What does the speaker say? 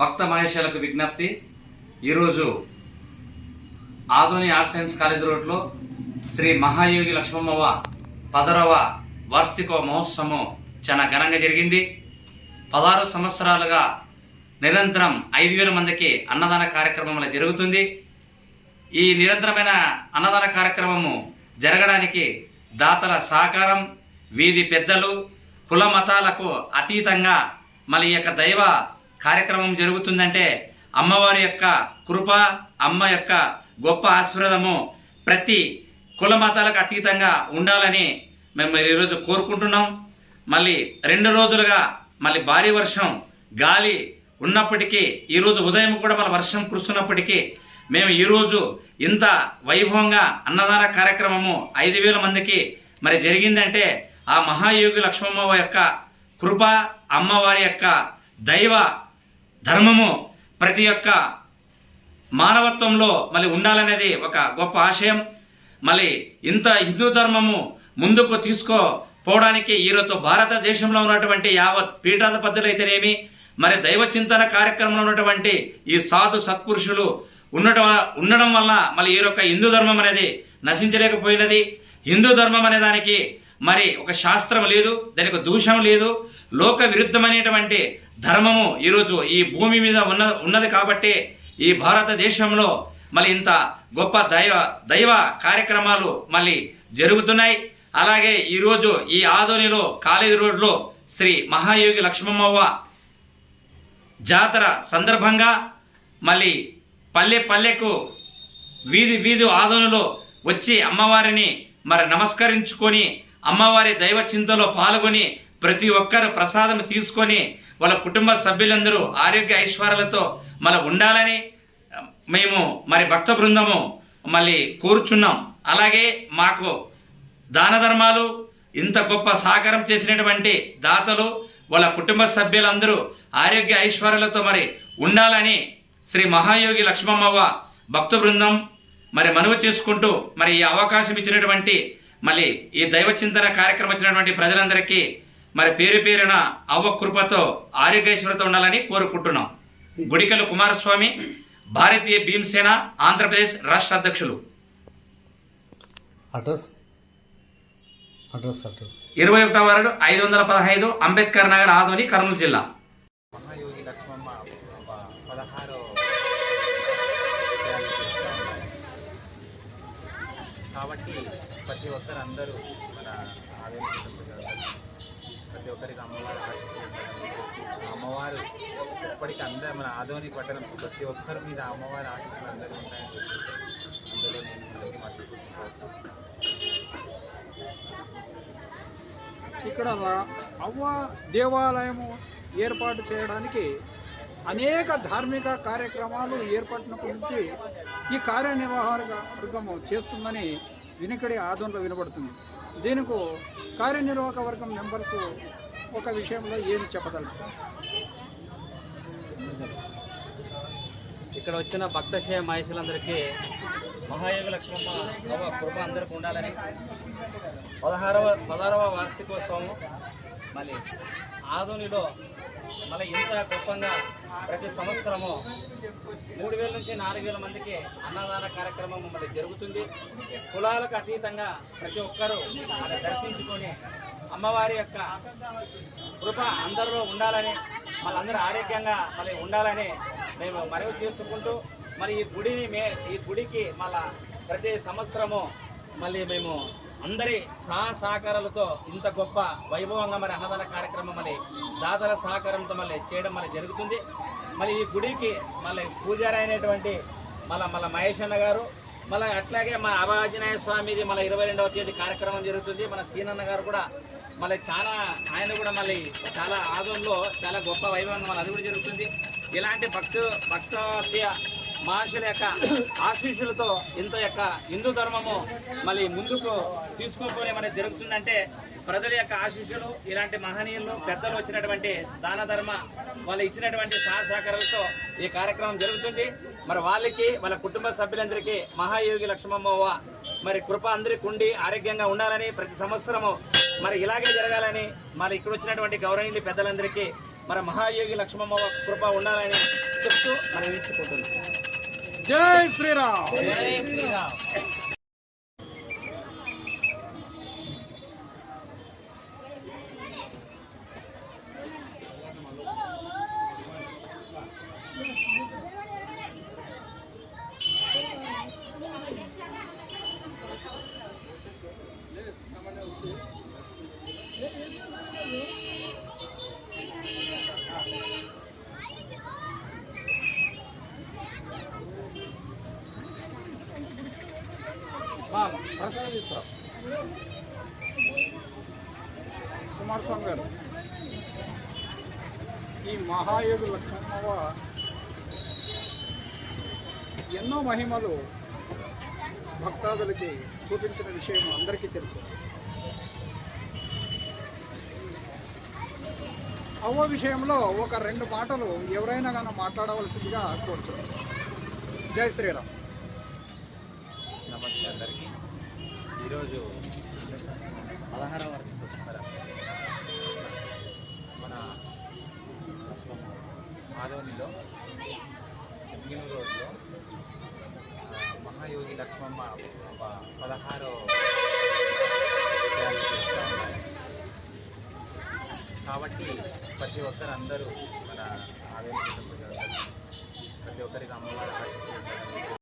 భక్త మహేశాలకు విజ్ఞప్తి. ఈరోజు Adoni arts science college రోడ్లో శ్రీ మహాయోగి లక్ష్మమ్మవ పదరవ వార్షిక మహోత్సవం చాలా ఘనంగా జరిగింది. పదహారు సంవత్సరాలుగా నిరంతరం ఐదు వేల మందికి అన్నదాన కార్యక్రమం జరుగుతుంది. ఈ నిరంతరమైన అన్నదాన కార్యక్రమము జరగడానికి దాతల సహకారం వీధి పెద్దలు కుల మతాలకు అతీతంగా మళ్ళీ ఈ యొక్క దైవ కార్యక్రమం జరుగుతుందంటే అమ్మవారి యొక్క కృప అమ్మ యొక్క గొప్ప ఆశీర్వాదము ప్రతి కుల మతాలకు అతీతంగా ఉండాలని మేము ఈరోజు కోరుకుంటున్నాం. మళ్ళీ రెండు రోజులుగా మళ్ళీ భారీ వర్షం గాలి ఉన్నప్పటికీ ఈరోజు ఉదయం కూడా మన వర్షం కురుస్తున్నప్పటికీ మేము ఈరోజు ఇంత వైభవంగా అన్నదాన కార్యక్రమము ఐదు వేల మందికి మరి జరిగిందంటే ఆ మహాయోగి లక్ష్మమ్మ యొక్క కృప అమ్మవారి యొక్క దైవ ధర్మము ప్రతి ఒక్క మానవత్వంలో మళ్ళీ ఉండాలనేది ఒక గొప్ప ఆశయం. మళ్ళీ ఇంత హిందూ ధర్మము ముందుకు తీసుకోపోవడానికి ఈరోజు భారతదేశంలో ఉన్నటువంటి యావత్ పీఠాధిపతులు అయితేనేమి మరి దైవ చింతన కార్యక్రమంలో ఉన్నటువంటి ఈ సాధు సత్పురుషులు ఉండటం ఉండడం వల్ల మళ్ళీ ఈ యొక్క హిందూ ధర్మం అనేది నశించలేకపోయినది. హిందూ ధర్మం అనే దానికి మరి ఒక శాస్త్రం లేదు దానికి ఒక దూషం లేదు. లోక విరుద్ధమైనటువంటి ధర్మము ఈరోజు ఈ భూమి మీద ఉన్న ఉన్నది కాబట్టి ఈ భారతదేశంలో మళ్ళీ ఇంత గొప్ప దైవ దైవ కార్యక్రమాలు మళ్ళీ జరుగుతున్నాయి. అలాగే ఈరోజు ఈ ఆదోనిలో కాలేజీ రోడ్లో శ్రీ మహాయోగి లక్ష్మమ్మవ్వ జాతర సందర్భంగా మళ్ళీ పల్లె పల్లెకు వీధి వీధి ఆదోనిలో వచ్చి అమ్మవారిని మరి నమస్కరించుకొని అమ్మవారి దైవ చింతలో పాల్గొని ప్రతి ఒక్కరు ప్రసాదం తీసుకొని వాళ్ళ కుటుంబ సభ్యులందరూ ఆరోగ్య ఐశ్వర్యాలతో మన ఉండాలని మేము మరి భక్త బృందము మళ్ళీ కోరుచున్నాం. అలాగే మాకు దాన ధర్మాలు ఇంత గొప్ప సహకారం చేసినటువంటి దాతలు వాళ్ళ కుటుంబ సభ్యులందరూ ఆరోగ్య ఐశ్వర్యాలతో మరి ఉండాలని శ్రీ మహాయోగి లక్ష్మమ్మవ్వ భక్త బృందం మరి మనవి చేసుకుంటూ మరి ఈ అవకాశం ఇచ్చినటువంటి మళ్ళీ ఈ దైవ చింతన కార్యక్రమం ఇచ్చినటువంటి ప్రజలందరికీ మరి పేరు పేరున అవ్వ కృపతో ఆరోగ్యశ్వరతో ఉండాలని కోరుకుంటున్నాం. గుడికలు కుమారస్వామి భారతీయ భీమసేన ఆంధ్రప్రదేశ్ రాష్ట్ర అధ్యక్షులు. అడ్రస్? Address address. ఇరవై ఒకటో వార్డు ఐదు వందల పదహైదు అంబేద్కర్ నగర్ ఆదోని కర్నూలు జిల్లా. మహాయోగి లక్ష్మమ్మ పదహారో కాబట్టి ప్రతి ఒక్కరు అందరూ మన ప్రతి ఒక్కరికి అమ్మవారు ఆశిస్తున్నారు అమ్మవారు ఎప్పటికీ అందరూ మన ఆదోని పట్టణం ప్రతి ఒక్కరి మీద అమ్మవారి ఆశిస్తులు అందరూ ఉంటాయని అందులో నేను మర్చిపోతున్నాను ఇక్కడ అవ్వ దేవాలయము ఏర్పాటు చేయడానికి అనేక ధార్మిక కార్యక్రమాలు ఏర్పడినప్పటి నుంచి ఈ కార్యనిర్వహణ వర్గము చేస్తుందని వినికిడి ఆదంలో వినబడుతుంది. దీనికి కార్యనిర్వాహక వర్గం మెంబర్స్ ఒక విషయంలో ఏమి చెప్పదలుచుతారు ఇక్కడ వచ్చిన భక్తశయ మహేషులందరికీ మహాయోగ లక్ష్మమ్మ నవ కృప అందరికీ ఉండాలని పదహారవ పదహారవ వార్షికోత్సవం మళ్ళీ ఆధునిలో మళ్ళీ ఇంత గొప్పంగా ప్రతి సంవత్సరము మూడు వేల నుంచి నాలుగు వేల మందికి అన్నదాన కార్యక్రమం మరి జరుగుతుంది. కులాలకు అతీతంగా ప్రతి ఒక్కరూ అది దర్శించుకొని అమ్మవారి యొక్క కృప అందరిలో ఉండాలని మళ్ళందరూ ఆరోగ్యంగా మళ్ళీ ఉండాలని మేము మనవి చేసుకుంటూ మరి ఈ గుడిని మే ఈ గుడికి మళ్ళా ప్రతి సంవత్సరము మళ్ళీ మేము అందరి సహా సహకారాలతో ఇంత గొప్ప వైభవంగా మరి అన్నదాన కార్యక్రమం మళ్ళీ దాతల సహకారంతో మళ్ళీ చేయడం మళ్ళీ జరుగుతుంది. మళ్ళీ ఈ గుడికి మళ్ళీ పూజారి అయినటువంటి మళ్ళీ మళ్ళీ మహేష్ అన్న గారు మళ్ళీ అట్లాగే మన అవాజనాయ స్వామిది మళ్ళీ ఇరవై రెండవ తేదీ కార్యక్రమం జరుగుతుంది. మన సీనన్న గారు కూడా మళ్ళీ చాలా ఆయన కూడా మళ్ళీ చాలా ఆదంలో చాలా గొప్ప వైభవంగా మళ్ళీ అది కూడా జరుగుతుంది. ఇలాంటి భక్తు భక్త మహర్షుల యొక్క ఆశీస్సులతో ఇంత యొక్క హిందూ ధర్మము మళ్ళీ ముందుకు తీసుకోపోయి మనకి జరుగుతుందంటే ప్రజల యొక్క ఆశీస్సులు ఇలాంటి మహనీయులు పెద్దలు వచ్చినటువంటి దాన ధర్మ వాళ్ళు ఇచ్చినటువంటి సహా సహకారాలతో ఈ కార్యక్రమం జరుగుతుంది. మరి వాళ్ళకి వాళ్ళ కుటుంబ సభ్యులందరికీ మహాయోగి లక్ష్మమ్మవ్వ మరి కృప అందరికి ఉండి ఆరోగ్యంగా ఉండాలని ప్రతి సంవత్సరము మరి ఇలాగే జరగాలని మరి ఇక్కడ వచ్చినటువంటి గౌరవనీయులు పెద్దలందరికీ మరి మహాయోగి లక్ష్మమ్మ కృప ఉండాలని చెప్తూ మనం ఇచ్చుకుంటున్నాం జై శ్రీరామ్. ప్రసాదం తీసుకురా. కుమార్ స్వామి గారు ఈ మహాయోగి లక్ష్మణవ ఎన్నో మహిమలు భక్తాదులకి చూపించిన విషయం అందరికీ తెలుసు. అవ్వ విషయంలో ఒక రెండు మాటలు ఎవరైనా కానీ మాట్లాడవలసిందిగా కోరుతున్నాను జై శ్రీరామ్. నమస్తే అందరికీ ఈరోజు పదహారవ వార్షికోత్సవం. మన ఆదోనిలో ఎమ్మిగిన రోడ్లో మహాయోగి లక్ష్మమ్మ ఒక పదహారో కాబట్టి ప్రతి ఒక్కరు అందరూ మన ఆవేదన ప్రతి ఒక్కరికి అమ్మవారి ఆశిస్తూ